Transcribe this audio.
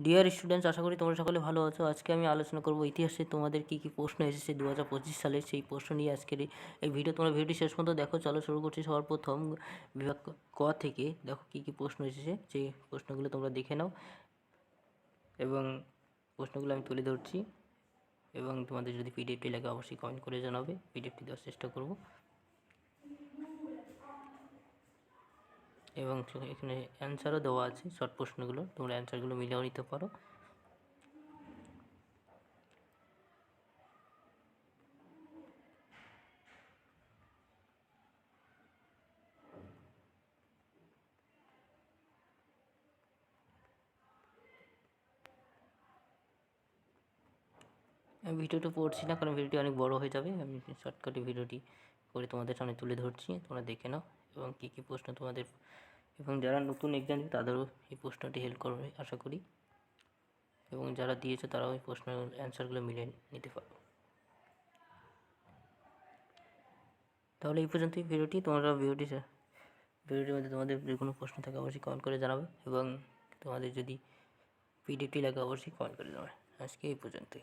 Dear students আশা করি তোমরা সকলে ভালো আছো। আজকে আমি আলোচনা করব ইতিহাসে তোমাদের কী কী প্রশ্ন এসেছে দু হাজার পঁচিশ সালে। সেই প্রশ্ন নিয়ে আজকের এই- ভিডিও তোমরা ভিডিওটি শেষ পর্যন্ত দেখো। চলো শুরু করছি সবার প্রথম বিভাগ ক থেকে। দেখো কী কী প্রশ্ন এসেছে। সেই প্রশ্নগুলো তোমরা দেখে নাও। এবং প্রশ্নগুলো আমি তুলে ধরছি। এবং তোমাদের যদি পিডিএফটি লাগে, অবশ্যই কমেন্ট করে জানাবে। পিডিএফটি দেওয়ার চেষ্টা করব। এবং এখানে অ্যান্সারও দেওয়া আছে শর্ট প্রশ্নগুলো। তোমরা অ্যান্সারগুলো মিলেও নিতে পারো। আমি ভিডিওটা পড়ছি না, কারণ ভিডিওটি অনেক বড় হয়ে যাবে। আমি শর্টকাটে ভিডিওটি করে তোমাদের সামনে তুলে ধরছি, তোমরা দেখে নাও। এবং কী কী প্রশ্ন তোমাদের এবং যারা নতুন এক্সাম দিবে, তাদেরও এই প্রশ্নটি হেল্প করবে, আশা করি। এবং যারা দিয়েছে, তারাও এই প্রশ্নের অ্যান্সারগুলো মিলিয়ে নিতে পারবে। তাহলে এই পর্যন্তই ভিডিওটি। তোমরা ভিডিওটি ভিডিওটির মধ্যে তোমাদের যে কোনো প্রশ্ন থাকে, অবশ্যই কমেন্ট করে জানাবে এবং তোমাদের যদি পিডিএফটি লাগে, অবশ্যই কমেন্ট করে জানাবে। আজকে এই পর্যন্তই।